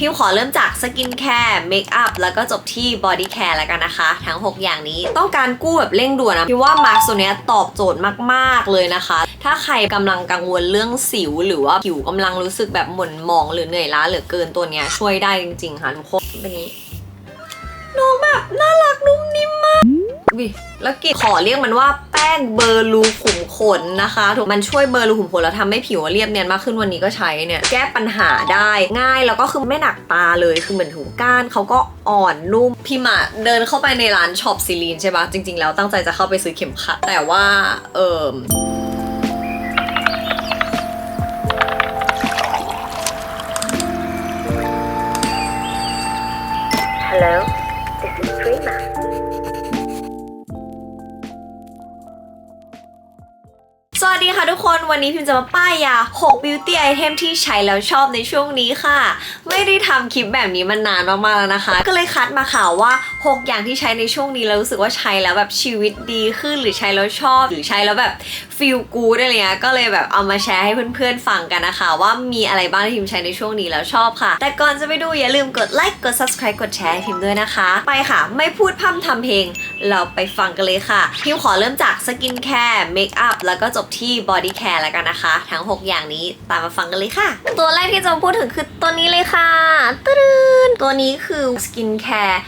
พิมขอเริ่มจากสกินแคร์เมคอัพแล้วก็จบที่บอดี้แคร์แล้วกันนะคะ ทั้ง 6 อย่างนี้ต้องการกู้แบบเร่งด่วนนะพิมว่ามาร์กตัวเนี้ยตอบโจทย์มากๆเลยนะคะ ถ้าใครกำลังกังวลเรื่องสิว หรือว่าผิวกำลังรู้สึกแบบหม่นหมองหรือเหนื่อยล้าเหลือเกินตัวเนี้ยช่วยได้จริงๆค่ะทุกคนเป็นนี้น้องแบบน่ารักนุ่มนิ่มมาก วิแล้วกินขอเรียกมันว่าแป้งเบอร์ลูขุมขนนะคะถูกมันช่วยเบอร์ลูขุมขนแล้วทำให้ผิวเรียบเนียนมากขึ้นวันนี้ก็ใช้เนี่ยแก้ปัญหาได้ง่ายแล้วก็คือไม่หนักตาเลยคือเหมือนถูก้านเขาก็อ่อนนุ่มพี่มาเดินเข้าไปในร้านช็อปซีลีนใช่ปะจริง ๆ แล้วตั้งใจจะเข้าไปซื้อเข็มขัด แต่ว่าเอิม Hello, this ค่ะทุกคนวันนี้พิมจะมาป้ายยา 6 beauty item ที่ใช้แล้วชอบในช่วงนี้ค่ะ ไม่ได้ทำคลิปแบบนี้มานานมากๆแล้วนะคะ ก็เลยคัดมาข่าวว่า 6 อย่างที่ใช้ในช่วงนี้แล้วรู้สึกว่าใช้แล้วแบบชีวิตดีขึ้นหรือใช้แล้วชอบ หรือใช้แล้วแบบ feel good อะไรเงี้ยก็เลยแบบเอามาแชร์ให้เพื่อนๆฟังกันนะคะ ว่ามีอะไรบ้างที่พิมใช้ในช่วงนี้แล้วชอบค่ะ แต่ก่อนจะไปดูอย่าลืมกดไลค์กด subscribe กดแชร์ให้พิมด้วยนะคะ ไปค่ะ ไม่พูดพร่ำทำเพลง เราไปฟังกันเลยค่ะพิมขอเริ่มจากสกินแคร์เมคอัพแล้วก็จบที่บอดี้แคร์แล้วกันนะคะ ทั้ง 6 อย่างนี้ตามมาฟังกันเลยค่ะ ตัวแรกที่จะมาพูดถึงคือตัวนี้เลยค่ะตรึนตัวนี้คือสกินแคร์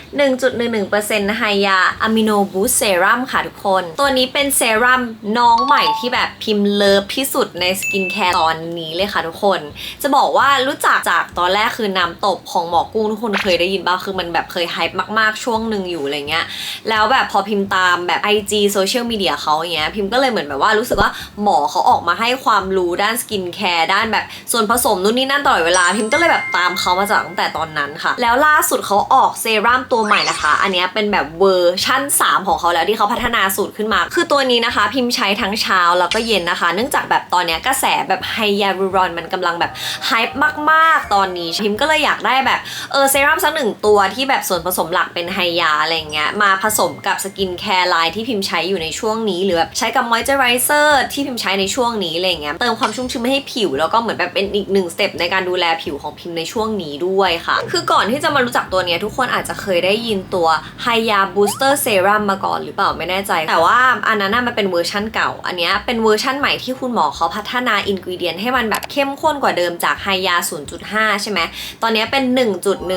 1.11%ไฮยาอะมิโนบูสเซรั่มค่ะทุกคน ตัวนี้เป็นเซรั่มน้องใหม่ที่แบบพิมพ์เลิฟที่สุดในสกินแคร์ตอนนี้เลยค่ะทุกคน จะบอกว่ารู้จักจากตอนแรกคือน้ำตบของหมอกุ้งทุกคนเคยได้ยินบ้างคือมันแบบเคยไฮป์มากๆช่วงหนึ่งอยู่อะไรเงี้ยแล้วแบบพอพิมพ์ตามแบบ IG โซเชียลมีเดียเขาอย่างเงี้ยพิมพ์ก็เลยเหมือนแบบว่ารู้สึกว่าหมอเขาออกมาให้ความรู้ด้านสกินแคร์ด้านแบบส่วนผสมนู่นนี่นั่นตลอดเวลาพิมก็เลยแบบตามเขามาจากตั้งแต่ตอนนั้นค่ะ แล้วล่าสุดเขาออกเซรั่มตัวใหม่นะคะ อันนี้เป็นแบบเวอร์ชั่น 3 ของเขาแล้วที่เขาพัฒนาสูตรขึ้นมา คือตัวนี้นะคะ พิมใช้ทั้งเช้าแล้วก็เย็นนะคะ เนื่องจากแบบตอนนี้กระแสแบบไฮยาลูรอนมันกำลังแบบไฮป์มากๆ ตอนนี้พิมก็เลยอยากได้แบบเออเซรั่มสักหนึ่งตัวที่แบบส่วนผสมหลักเป็นไฮยาอะไรเงี้ยมาผสมกับสกินแคร์ไลน์ที่พิมใช้อยู่ในช่วงนี้หรือแบบใช้กับมอยเจอไรเซอร์ที่พิมใช้ในช่วงนี้อะไรเงี้ยเติมความชุ่มชื้นให้ผิว แล้วก็เหมือนแบบเป็นอีกหนึ่งสเต็ปในการดูแลผิวของพิมพ์ในช่วงนี้ด้วยค่ะ คือก่อนที่จะมารู้จักตัวเนี้ยทุกคนอาจจะเคยได้ยินตัวไฮยาบูสเตอร์เซรั่มมาก่อนหรือเปล่าไม่แน่ใจ แต่ว่าอันนั้นมันเป็นเวอร์ชั่นเก่า อันนี้เป็นเวอร์ชั่นใหม่ที่คุณหมอเขาพัฒนาอินกิเดียนให้มันแบบเข้มข้นกว่าเดิมจากไฮยา 0.5 ใช่ไหมตอนนี้เป็น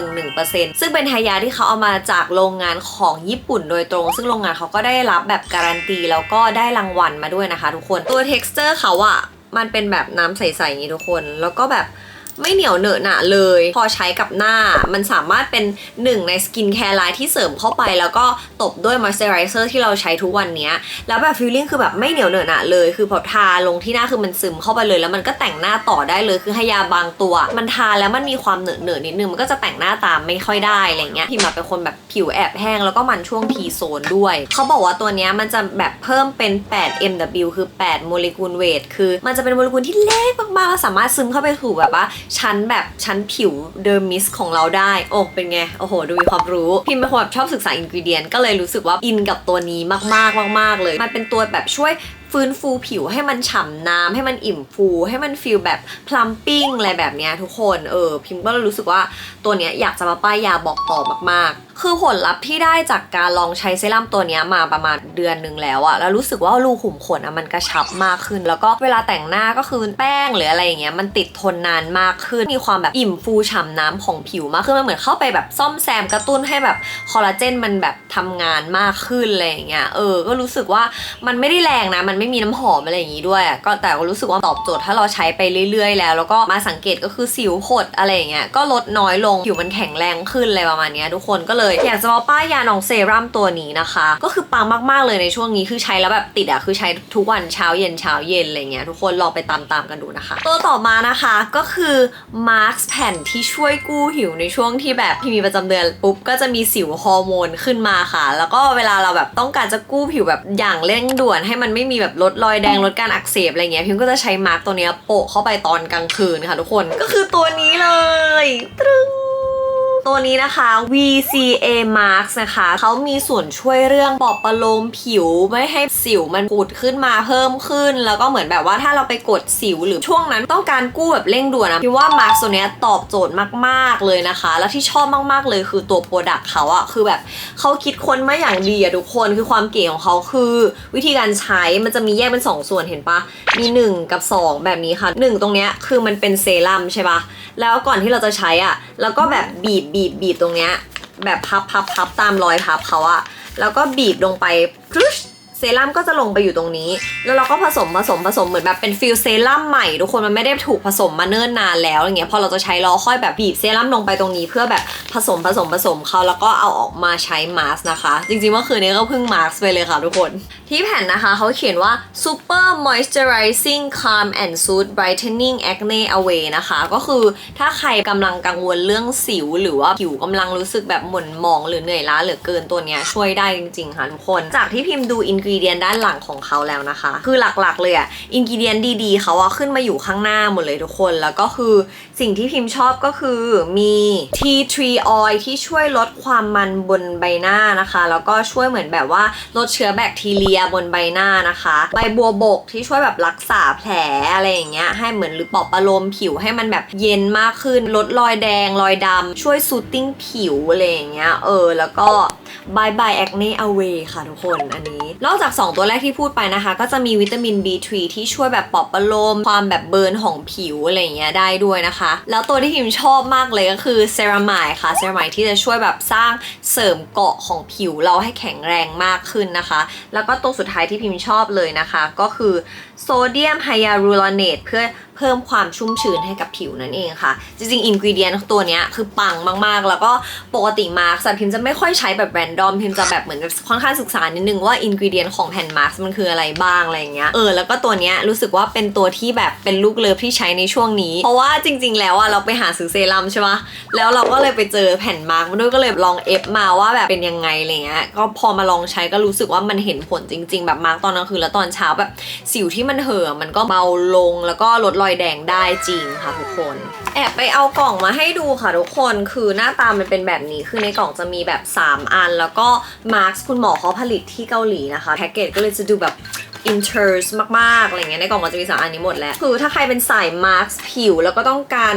1.11%ซึ่งเป็นไฮยาที่เขาเอามาจากโรงงานของญี่ปุ่นโดยตรง ซึ่งโรงงานเขาก็ได้รับแบบการันตีแล้วก็ได้รางวัลมาด้วยนะคะทุกคนตัว texture เขาอะมันเป็นแบบน้ำใสๆอย่างนี้ทุกคน แล้วก็แบบ ไม่เหนียวเหนอะหนะเลย พอใช้กับหน้า มันสามารถเป็นหนึ่งในสกินแคร์ไลน์ที่เสริมเข้าไป แล้วก็ตบด้วยมอยส์เจอไรเซอร์ที่เราใช้ทุกวันเนี้ยแล้วแบบฟีลลิ่งคือแบบไม่เหนียวเหนอะหนะเลย คือพอทาลงที่หน้าคือมันซึมเข้าไปเลย แล้วมันก็แต่งหน้าต่อได้เลยคือให้ยาบางตัว มันทาแล้วมันมีความเหนอะเหนอะนิดนึงมันก็จะแต่งหน้าตามไม่ค่อยได้อะไรเงี้ยพิมอะเป็นคนแบบผิวแอบแห้งแล้วก็มันช่วง T โซนด้วยเขาบอกว่าตัวเนี้ยมันจะแบบเพิ่มเป็น 8 mw คือ 8 โมเลกุลเวทคือ มันจะเป็นโมเลกุลที่เล็กมากๆแล้วสามารถซึมเข้าไปสู่แบบว่าชั้นแบบชั้นผิวเดอร์มิสของเราได้ โอ้เป็นไง โอ้โห ดูมีความรู้ พิมเป็นคนแบบชอบศึกษาอินกิเดียนก็เลยรู้สึกว่าอินกับตัวนี้มากๆมาก ๆ เลย มันเป็นตัวแบบช่วยฟื้นฟูผิวให้มันฉ่ำน้ำให้มันอิ่มฟู ให้มันฟีลแบบพลัมปิ้งอะไรแบบเนี้ยทุกคนเออพิมก็รู้สึกว่าตัวเนี้ยอยากจะมาป้ายยาบอกต่อมากๆ คือผลลัพธ์ที่ได้จากการลองใช้เซรั่มตัวนี้มาประมาณเดือนหนึ่งแล้วอะแล้วรู้สึกว่ารูขุมขนอะมันกระชับมากขึ้น แล้วก็เวลาแต่งหน้าก็คือแป้งหรืออะไรอย่างเงี้ยมันติดทนนานมากขึ้น มีความแบบอิ่มฟูฉ่ำน้ำของผิวมากขึ้นมันเหมือนเข้าไปแบบซ่อมแซมกระตุ้นให้แบบคอลลาเจนมันแบบทำงานมากขึ้นอะไรอย่างเงี้ยเออ ก็รู้สึกว่ามันไม่ได้แรงนะ มันไม่มีน้ำหอมอะไรอย่างงี้ด้วยก็แต่ก็รู้สึกว่าตอบโจทย์ถ้าเราใช้ไปเรื่อย ๆ แล้ว แล้วก็มาสังเกตก็คือสิวหดอะไรอย่างเงี้ยก็ลดน้อยลงผิวมันแข็งแรงขึ้นอะไรประมาณเนี้ยทุกคนก็เลยอยากจะมาป้ายยานองเซรั่มตัวนี้นะคะ ก็คือปังมากๆเลยในช่วงนี้คือใช้แล้วแบบติดอะคือใช้ทุกวันเช้าเย็นเช้าเย็นอะไรเงี้ยทุกคนลองไปตามๆกันดูนะคะ ตัวต่อมานะคะก็คือมาร์คแผ่นที่ช่วยกู้ผิวในช่วงที่แบบพี่มีประจำเดือนปุ๊บก็จะมีสิวฮอร์โมนขึ้นมาค่ะ แล้วก็เวลาเราแบบต้องการจะกู้ผิวแบบอย่างเร่งด่วน ให้มันไม่มีแบบลดรอยแดงลดการอักเสบอะไรเงี้ยพิมก็จะใช้มาร์คตัวเนี้ยโปะเข้าไปตอนกลางคืนค่ะทุกคนก็คือตัวนี้เลยตรึง ตัวนี้นะคะ VCA Mask นะคะเขามีส่วนช่วยเรื่องปอบประโลมผิวไม่ให้สิวมันปูดขึ้นมาเพิ่มขึ้น แล้วก็เหมือนแบบว่าถ้าเราไปกดสิวหรือช่วงนั้นต้องการกู้แบบเร่งด่วนนะพี่ว่า Mask ตัวเนี้ยตอบโจทย์มากๆเลยนะคะ แล้วที่ชอบมากๆเลยคือตัวโปรดักต์เขาอะคือแบบเขาคิดค้นมาอย่างดีอะทุกคนคือความเก๋ของเขาคือวิธีการใช้มันจะมีแยกเป็นสองส่วนเห็นปะมีหนึ่งกับสองแบบนี้ค่ะหนึ่งตรงเนี้ยคือมันเป็นเซรั่มใช่ปะแล้วก่อนที่เราจะใช้อะแล้วก็แบบบีบบีบบีบตรงเนี้ยแบบพับพับพับตามรอยพับเขาอะแล้วก็บีบลงไปปุ๊ช เซรั่มก็จะลงไปอยู่ตรงนี้ แล้วเราก็ผสมผสมผสมเหมือนแบบเป็นฟิลเซรั่มใหม่ทุกคนมันไม่ได้ถูกผสมมาเนิ่นนานแล้วอย่างเงี้ยพอเราจะใช้เราค่อยแบบบีบเซรั่มลงไปตรงนี้ เพื่อแบบผสมผสมผสมเขาแล้วก็เอาออกมาใช้มาสก์นะคะ จริงๆเมื่อคืนนี้ก็เพิ่งมาสก์ไปเลยค่ะทุกคน ที่แผ่นนะคะเขาเขียนว่า super moisturizing calm and soothe brightening acne away นะคะ ก็คือถ้าใครกำลังกังวลเรื่องสิว หรือว่าผิวกำลังรู้สึกแบบหม่นหมองหรือเหนื่อยล้าเหลือเกินตัวเนี้ยช่วยได้จริงๆค่ะทุกคน จากที่พิมพ์ดูอินกิเดียนด้านหลังของเขาแล้วนะคะ คือหลักๆเลยอะอินกิเดียนดีๆเขาอะขึ้นมาอยู่ข้างหน้าหมดเลยทุกคน แล้วก็คือสิ่งที่พิมพ์ชอบก็คือมี tea tree oil ที่ช่วยลดความมันบนใบหน้านะคะ แล้วก็ช่วยเหมือนแบบว่าลดเชื้อแบคทีเรียบนใบหน้านะคะ ใบบัวบกที่ช่วยแบบรักษาแผลอะไรอย่างเงี้ยให้เหมือนหรือปลอบประโลมผิวให้มันแบบเย็นมากขึ้น ลดรอยแดงรอยดำช่วยซูตติ้งผิวอะไรอย่างเงี้ยเออแล้วก็ bye bye acne away ค่ะทุกคนอันนี้นอกจาก 2 ตัวแรกที่พูดไปนะคะ ก็จะมีวิตามิน B3 ที่ช่วยแบบปลอบประโลม ความแบบเบิร์นของผิวอะไรอย่างเงี้ยได้ด้วยนะคะ แล้วตัวที่พิมชอบมากเลยก็คือเซรามายค่ะเซรามายที่จะช่วยแบบสร้างเสริมเกาะของผิวเราให้แข็งแรงมากขึ้นนะคะ แล้วก็ตัวสุดท้ายที่พิมชอบเลยนะคะ ก็คือโซเดียมไฮยาลูรอเนตเพื่อเพิ่มความชุ่มชื้นให้กับผิวนั่นเองค่ะ จริงๆอินกิเดียนตัวเนี้ยคือปังมากๆ แล้วก็ปกติมาร์คสันพิมจะไม่ค่อยใช้แบบแรนดอมพิมจะแบบเหมือนค่อนข้างศึกษานิดนึงว่าอินกิเดียนของแผ่นมาร์คมันคืออะไรบ้างอะไรเงี้ยเออแล้วก็ตัวเนี้ยรู้สึกว่าเป็นตัวที่แบบเป็นลูกเลิฟที่ใช้ในช่วงนี้ เพราะว่าจริง ๆ แล้วอะเราไปหาซื้อเซรั่มใช่ปะแล้วเราก็เลยไปเจอแผ่นมาร์คมาด้วยก็เลยลองเอฟมาว่าแบบเป็นยังไงอะไรเงี้ยก็พอมาลองใช้ก็รู้สึกว่ามันเห็นผลจริง ๆ แบบมาร์คตอนกลางคืนแล้วตอนเช้าแบบสิวที่มันเห่อมันก็เบาลงแล้วก็ลดรอยแดงได้จริงค่ะทุกคนแอบไปเอากล่องมาให้ดูค่ะทุกคนคือหน้าตามันเป็นแบบนี้คือในกล่องจะมีแบบ 3 อัน แล้วก็มาร์คคุณหมอเขาผลิตที่เกาหลีนะคะพ็กเกจก็เลยจะดูแบบอินเทอร์สมากๆอะไรเงี้ยในกล่องก็จะมีสามอันนี้หมดแล้ว คือถ้าใครเป็นสายมาร์คผิวแล้วก็ต้องการ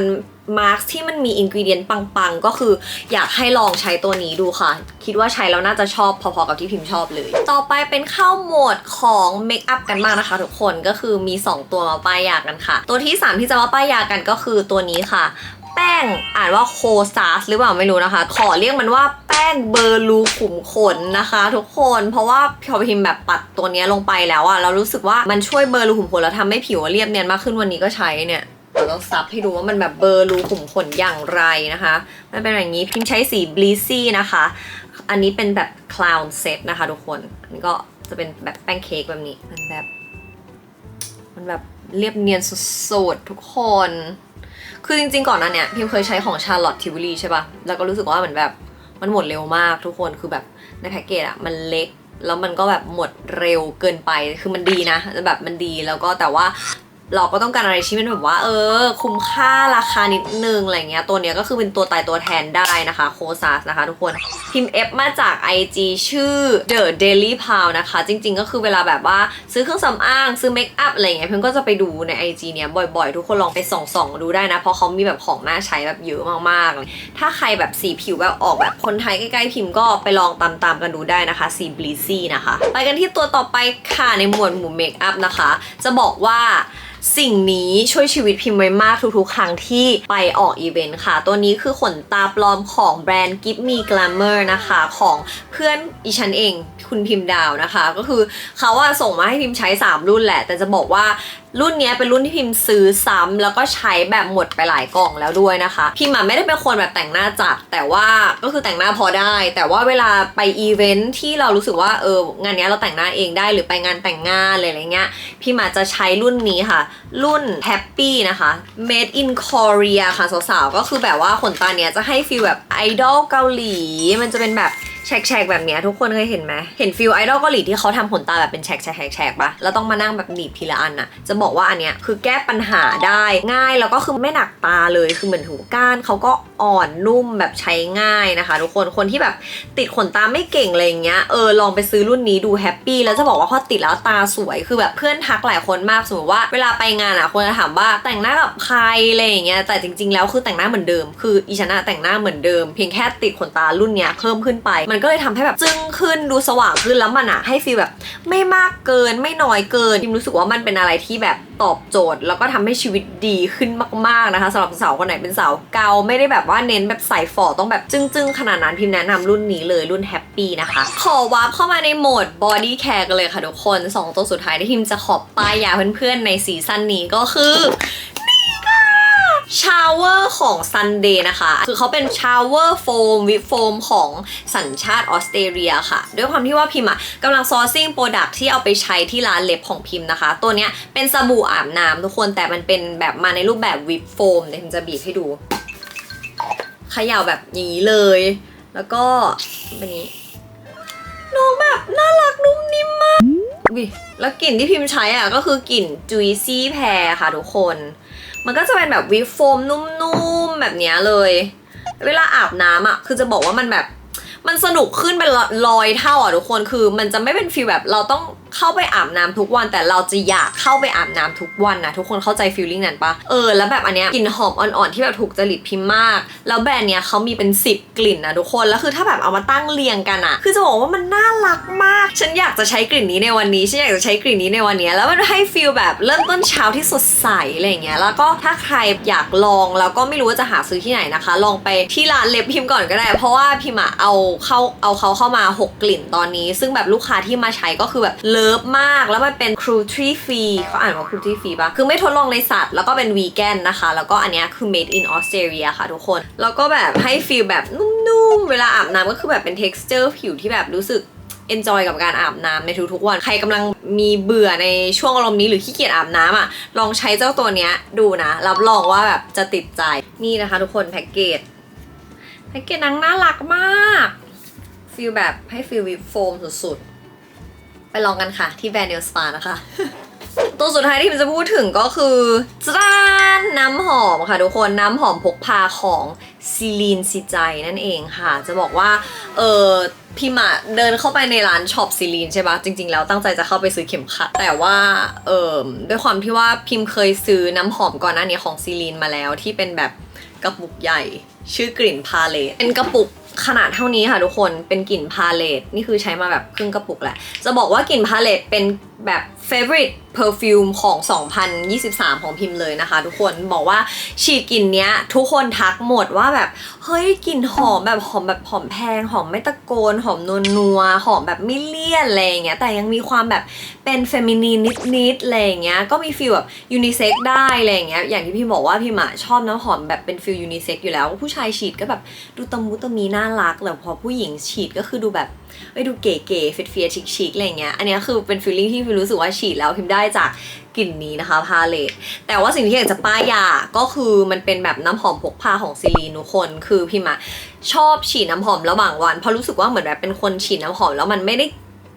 มาร์คที่มันมีอินก e เดียนปังๆ ก็คืออยากให้ลองใช้ตัวนี้ดูค่ะ คิดว่าใช้แล้วน่าจะชอบพอๆกับที่พิมพ์ชอบเลย ต่อไปเป็นเข้าโหมดของเมคอัพกันบ้างนะคะทุกคนก็คือมี 2 ตัวมาป้ายยากันค่ะ ตัวที่ 3 ที่จะมาป้ายยากันก็คือตัวนี้ค่ะ แป้งอ่านว่าโคซาสหรือเปล่าไม่รู้นะคะ ขอเรียกมันว่าแป้งเบอร์ลูขุมขนนะคะ ทุกคนเพราะว่าพอพิมพ์แบบปัดตัวนี้ลงไปแล้วอะเรารู้สึกว่ามันช่วยเบอร์รูขุมขนแล้วทำให้ผิวเรียบเนียนมากขึ้นวันนี้ก็ใช้เนี่ยเดี๋ยวต้องซับให้ดูว่ามันแบบเบอร์รูขุมขนอย่างไรนะคะ มันเป็นอย่างนี้พิมพ์ใช้สีบลีซี่นะคะ อันนี้เป็นแบบคลาวน์เซตนะคะทุกคนอันนี้ก็จะเป็นแบบแป้งเค้กแบบนี้มันแบบ มันแบบเรียบเนียนสุดๆทุกคน คือจริงๆก่อนหนั้นเนี่ยพิมเคยใช้ของชาร์ลอตทิวลีใช่ป่ะ แล้วก็รู้สึกว่าเหมือนแบบมันหมดเร็วมากทุกคนคือแบบในแพ็กเกจอะมันเล็กแล้วมันก็แบบหมดเร็วเกินไป คือมันดีนะ แบบมันดีแล้วก็แต่ว่า เราก็ต้องการอะไรที่มันแบบว่า เออ คุ้มค่าราคานิดนึงอะไรเงี้ยตัวเนี้ยก็คือเป็นตัวตายตัวแทนได้นะคะโคซาสนะคะทุกคนพิมพ์ F มาจาก IG ชื่อ The Daily p o w นะคะ จริง ๆ ก็คือเวลาแบบว่าซื้อเครื่องสำอาง ซื้อเมคอัพอะไรเงี้ยพิมก็จะไปดูใน IG เนี้ยบ่อยๆ ทุกคนลองไปส่องๆดูได้นะ เพราะเขามีแบบของน่าใช้แบบเยอะมากๆ ถ้าใครแบบสีผิวแบบออกแบบคนไทยใกล้ๆพิมพ์ก็ไปลองตามๆกันดูได้นะคะสีบลีซี่นะคะไปกันที่ตัวต่อไปค่ะในหมวดหมู่เมคอัพนะคะ จะบอกว่าสิ่งนี้ช่วยชีวิตพิมพ์ไว้มากทุกๆ ครั้งที่ไปออกอีเวนต์ค่ะ ตัวนี้คือขนตาปลอมของแบรนด์ Give Me Glamour นะคะ ของเพื่อนอีฉันเองคุณพิมพ์ดาวนะคะ ก็คือเขาอะส่งมาให้พิมพ์ใช้ 3 รุ่นแหละ แต่จะบอกว่า รุ่นนี้เป็นรุ่นที่พิมพ์ซื้อซ้ำแล้วก็ใช้แบบหมดไปหลายกล่องแล้วด้วยนะคะ พิมไม่ได้เป็นคนแบบแต่งหน้าจัด แต่ว่าก็คือแต่งหน้าพอได้ แต่ว่าเวลาไปอีเวนท์ที่เรารู้สึกว่าเอองานนี้เราแต่งหน้าเองได้หรือไปงานแต่งงานอะไรอะไรเงี้ยพี่มาจะใช้รุ่นนี้ค่ะ รุ่น Happy นะคะ Made in Korea ค่ะสาวๆก็คือแบบว่าขนตาเนี้ยจะให้ฟีลแบบไอดอลเกาหลี มันจะเป็นแบบ แฉกๆแบบเนี้ยทุกคนเคยเห็นไหมเห็นฟิลไอดอลเกาหลีที่เขาทำขนตาแบบเป็นแฉกๆแฉกๆปะแล้วต้องมานั่งแบบหนีบทีละอันน่ะจะบอกว่าอันเนี้ยคือแก้ปัญหาได้ง่ายแล้วก็คือไม่หนักตาเลยคือเหมือนหูก้านเขาก็อ่อนนุ่มแบบใช้ง่ายนะคะ ทุกคนคนที่แบบติดขนตาไม่เก่งอะไรเงี้ยเออลองไปซื้อรุ่นนี้ดูแฮปปี้แล้วจะบอกว่าพอติดแล้วตาสวยคือแบบเพื่อนทักหลายคนมากสมมติว่าเวลาไปงานอะคนจะถามว่าแต่งหน้ากับใครอะไรอย่างเงี้ยแต่จริง ๆ แล้วคือแต่งหน้าเหมือนเดิม คืออีชนะแต่งหน้าเหมือนเดิม เพียงแค่ติดขนตารุ่นเนี้ยเพิ่มขึ้นไปมันก็เลยทำให้แบบจึ้งขึ้นดูสว่างขึ้นแล้วมันอะให้ฟีลแบบไม่มากเกินไม่น้อยเกินพิมรู้สึกว่ามันเป็นอะไรที่แบบตอบโจทย์ แล้วก็ทำให้ชีวิตดีขึ้นมากๆนะคะสำหรับสาวคนไหนเป็นสาวเกาไม่ได้แบบว่าเน้นแบบใส่ฝอต้องแบบจึ้งๆ ขนาดนั้นพิมแนะนำรุ่นนี้เลยรุ่นแฮปปี้นะคะ ขอวาร์ปเข้ามาในโหมด body care กันเลยค่ะทุกคน 2 ตัวสุดท้ายที่พิมจะขอบป้ายยาเพื่อนๆในซีซั่นนี้ก็คือ ชาวเวอร์ของ Sunday นะคะ คือเขาเป็นชาวเวอร์โฟมวิโฟมของสัญชาติออสเตรเลียค่ะ ด้วยความที่ว่าพิมอะกำลังซอร์ซิ่งโปรดักที่เอาไปใช้ที่ร้านเล็บของพิมนะคะ ตัวเนี้ยเป็นสบู่อาบน้ำทุกคนแต่มันเป็นแบบมาในรูปแบบวิปโฟมเดี๋ยวพิมจะบีบให้ดูขย่าแบบอย่างนี้เลย แล้วก็เป็นอย่างนี้น้องแบบน่ารักนุ่มนิ่มมากวิแล้วกลิ่นที่พิมพ์ใช้อะก็คือกลิ่น juicy pear ค่ะทุกคน มันก็จะเป็นแบบวิปโฟมนุ่มๆแบบเนี้ยเลย เวลาอาบน้ำอะคือจะบอกว่ามันแบบมันสนุกขึ้นเป็นลอยเท่าอะทุกคนคือ มันจะไม่เป็นฟีลแบบเราต้อง เข้าไปอาบน้ำทุกวัน แต่เราจะอยากเข้าไปอาบน้ำทุกวันนะทุกคนเข้าใจฟีลลิ่งนั้นปะเออแล้วแบบอันเนี้ยกลิ่นหอมอ่อนๆที่แบบถูกจริตพิมพ์มาก แล้วแบรนด์เนี้ยเขามีเป็น 10 กลิ่นนะทุกคนแล้วคือถ้าแบบเอามาตั้งเรียงกันอะคือจะบอกว่ามันน่ารักมาก ฉันอยากจะใช้กลิ่นนี้ในวันนี้ฉันอยากจะใช้กลิ่นนี้ในวันนี้ แล้วมันให้ฟีลแบบเริ่มต้นเช้าที่สดใสอะไรอย่างเงี้ยแล้วก็ถ้าใครอยากลองแล้วก็ไม่รู้ว่าจะหาซื้อที่ไหนนะคะ ลองไปที่ร้านเล็บพิมพ์ก่อนก็ได้ เพราะว่าพิมพ์อะเอาเข้าเอาเขาเข้ามา 6 กลิ่นตอนนี้ ซึ่งแบบลูกค้าที่มาใช้ก็คือแบบเลิิฟมากแล้วมันเป็น cruelty free เขาอ่านว่า cruelty free ปะคือไม่ทดลองในสัตว์แล้วก็เป็นวีแกนนะคะ แล้วก็อันนี้คือ made in Australia ค่ะทุกคน แล้วก็แบบให้ฟีลแบบนุ่มๆ เวลาอาบน้ำก็คือแบบเป็น texture ผิวที่แบบรู้สึก enjoy กับการอาบน้ำในทุกๆวัน ใครกำลังมีเบื่อในช่วงอารมณ์นี้หรือขี้เกียจอาบน้ำอะ ลองใช้เจ้าตัวเนี้ยดูนะ รับรองว่าแบบจะติดใจ นี่นะคะทุกคนแพ็กเกจ แพ็กเกจนางน่ารักมาก ฟีลแบบให้ฟีลวิปโฟมสุดๆ ไปลองกันค่ะ ที่แบรนด์เนลสปานะคะ ตัวสุดท้ายที่ผมจะพูดถึงก็คือจ้านน้ำหอมค่ะทุกคนน้ำหอมพกพาของซีลีนซิใจนั่นเองค่ะ จะบอกว่า เออพิมอะเดินเข้าไปในร้านช็อปซีลีนใช่ปะจริง ๆ แล้วตั้งใจจะเข้าไปซื้อเข็มขัด แต่ว่าเออด้วยความที่ว่าพิมเคยซื้อน้ำหอมก่อนหน้านี้ของซีลีนมาแล้วที่เป็นแบบกระปุกใหญ่ ชื่อกลิ่นพาเลตเป็นกระปุก ขนาดเท่านี้ค่ะทุกคนเป็นกลิ่นพาเลตนี่คือใช้มาแบบครึ่งกระปุกแหละ จะบอกว่ากลิ่นพาเลตเป็น แบบ favorite perfume ของ 2023 ของพิมพ์เลยนะคะ ทุกคนบอกว่าฉีดกลิ่นเนี้ย ทุกคนทักหมดว่าแบบ เฮ้ยกลิ่นหอมแบบหอมแบบหอมแพง หอมไม่ตะโกน หอมนัวนัวหอมแบบไม่เลี่ยนอะไรเงี้ยแต่ยังมีความแบบเป็นเฟมินีนนิดๆอะไรเงี้ยก็มีฟีลแบบยูนิเซ็กได้อะไรเงี้ยอย่างที่พี่บอกว่าพี่หมาชอบน้ำหอมแบบเป็นฟีลยูนิเซ็กอยู่แล้ว ผู้ชายฉีดก็แบบดูตะมุตะมีน่ารักแต่พอผู้หญิงฉีดก็คือดูแบบ เอ้ยดูเก๋ๆเฟียเฟียชิคๆอะไรเงี้ย อันนี้คือเป็นฟีลลิ่งที่พิมรู้สึกว่าฉีดแล้วพิมได้จากกลิ่นนี้นะคะพาเลตแต่ว่าสิ่งที่อยากจะป้ายยาก็คือมันเป็นแบบน้ำหอมพกพาของซีรีนทุกคนคือพิมอะชอบฉีดน้ำหอมระหว่างวันเพราะรู้สึกว่าเหมือนแบบเป็นคนฉีดน้ำหอมแล้วมันไม่ได้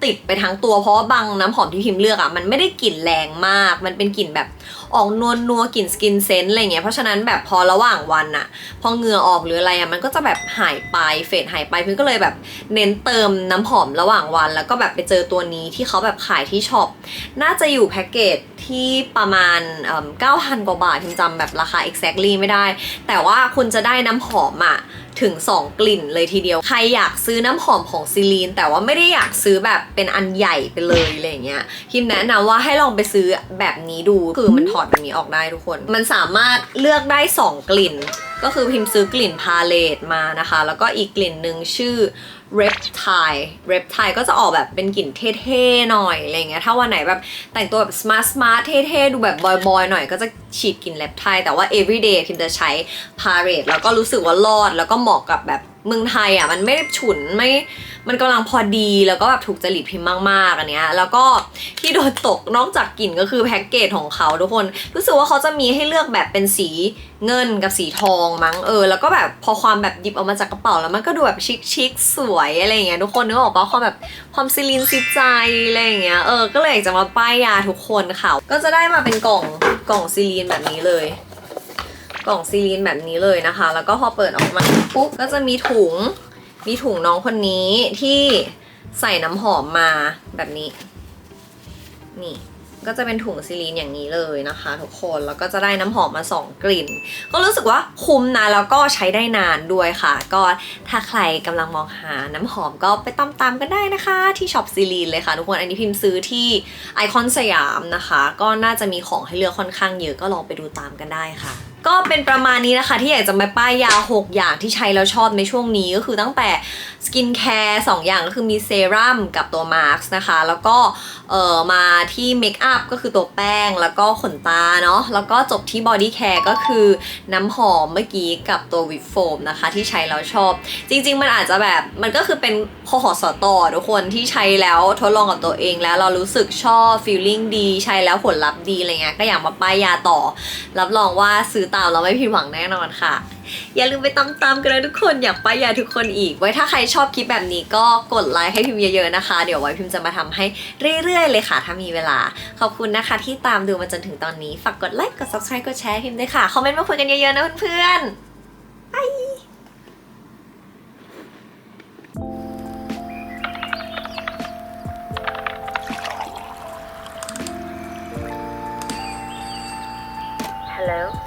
ติดไปทั้งตัวเพราะว่าบางน้ำหอมที่พิมเลือกอะมันไม่ได้กลิ่นแรงมาก มันเป็นกลิ่นแบบออกนวลนัวกลิ่นสกินเซนต์อะไรเงี้ยเพราะฉะนั้นแบบพอระหว่างวันอะพอเหงื่อออกหรืออะไรอะมันก็จะแบบหายไปเฟดหายไปพิมก็เลยแบบเน้นเติมน้ำหอมระหว่างวัน แล้วก็แบบไปเจอตัวนี้ที่เขาแบบขายที่ช็อปน่าจะอยู่แพ็กเกจที่ประมาณเก้าพันกว่าบาทพิมจำแบบราคา exactly ไม่ได้ แต่ว่าคุณจะได้น้ำหอมอะ ถึง 2 กลิ่นเลยทีเดียว ใครอยากซื้อน้ำหอมของซิลีน แต่ว่าไม่ได้อยากซื้อแบบเป็นอันใหญ่ไปเลยอะไรเงี้ยพิมแนะนำว่าให้ลองไปซื้อแบบนี้ดู คือมันถอดแบบนี้ออกได้ทุกคน มันสามารถเลือกได้ 2 กลิ่น ก็คือพิมพ์ซื้อกลิ่นพาเลตมานะคะ แล้วก็อีกกลิ่นหนึ่งชื่อ Reptile Reptile ก็จะออกแบบเป็นกลิ่นเท่ๆหน่อยอะไรเงี้ยถ้าวันไหนแบบแต่งตัวแบบ smart smart เท่ๆ ดูแบบบอยๆ หน่อยก็จะฉีดกลิ่น Reptile แต่ว่า everyday พิมจะใช้ Parade แล้วก็รู้สึกว่ารอดแล้วก็เหมาะกับแบบเมืองไทยอะมันไม่ฉุนไม่ มันกำลังพอดีแล้วก็แบบถูกจริตพิมพ์มากๆอันเนี้ยแล้วก็ที่โดนตกนอกจากกลิ่นก็คือแพ็กเกจของเขาทุกคนรู้สึกว่าเขาจะมีให้เลือกแบบเป็นสีเงินกับสีทองมั้งเออ แล้วก็แบบพอความแบบหยิบออกมาจากกระเป๋าแล้วมันก็ดูแบบชิคๆสวยอะไรเงี้ยทุกคนนึกออกปะความแบบความซิลินซิใจอะไรเงี้ยเออก็เลยอยากจะมาป้ายยาทุกคนค่ะก็จะได้มาเป็นกล่องกล่องซิลินแบบนี้เลยกล่องซีลีนแบบนี้เลยนะคะ แล้วก็พอเปิดออกมาปุ๊บก็จะมีถุง มีถุงน้องคนนี้ที่ใส่น้ำหอมมาแบบนี้ นี่ก็จะเป็นถุงซีลีนอย่างนี้เลยนะคะ ทุกคนแล้วก็จะได้น้ำหอมมาสองกลิ่น ก็รู้สึกว่าคุ้มนะแล้วก็ใช้ได้นานด้วยค่ะ ก็ถ้าใครกำลังมองหาน้ำหอมก็ไปตามๆกันได้นะคะ ที่ช็อปซีลีนเลยค่ะ ทุกคนอันนี้พิมพ์ซื้อที่ไอคอนสยามนะคะ ก็น่าจะมีของให้เลือกค่อนข้างเยอะก็ลองไปดูตามกันได้ค่ะ ก็เป็นประมาณนี้นะคะ ที่อยากจะมาป้ายยา 6 อย่างที่ใช้แล้วชอบในช่วงนี้ก็คือตั้งแต่สกินแคร์2อย่างก็คือมีเซรั่มกับตัวมาร์กนะคะ แล้วก็เอ่อมาที่เมคอัพก็คือตัวแป้งแล้วก็ขนตาเนาะแล้วก็จบที่บอดี้แคร์ก็คือน้ำหอมเมื่อกี้กับตัววิปโฟมนะคะที่ใช้แล้วชอบ จริง ๆ มันอาจจะแบบมันก็คือเป็นคอหอสตอทุกคนที่ใช้แล้วทดลองกับตัวเองแล้วเรารู้สึกชอบฟีลลิ่งดี ใช้แล้วผลลัพธ์ดีอะไรเงี้ยก็อยากมาป้ายยาต่อ รับรองว่าซื้อตามเราไม่ผิดหวังแน่นอนค่ะ อย่าลืมไปตามกันเลยทุกคนอยากไป้ายยาทุกคนอีก ไว้ถ้าใครชอบคลิปแบบนี้ก็กดไลค์ให้พิมพ์เยอะๆนะคะ เดี๋ยวไว้พิมพ์จะมาทำให้เรื่อยๆ เลยค่ะถ้ามีเวลา ขอบคุณนะคะที่ตามดูมาจนถึงตอนนี้ ฝากกดไลค์กด subscribe กดแชร์พิมพ์ด้วยค่ะคอมเมนต์มาคุยกันเยอะๆนะเพื่อนๆ Hello, this is Prima.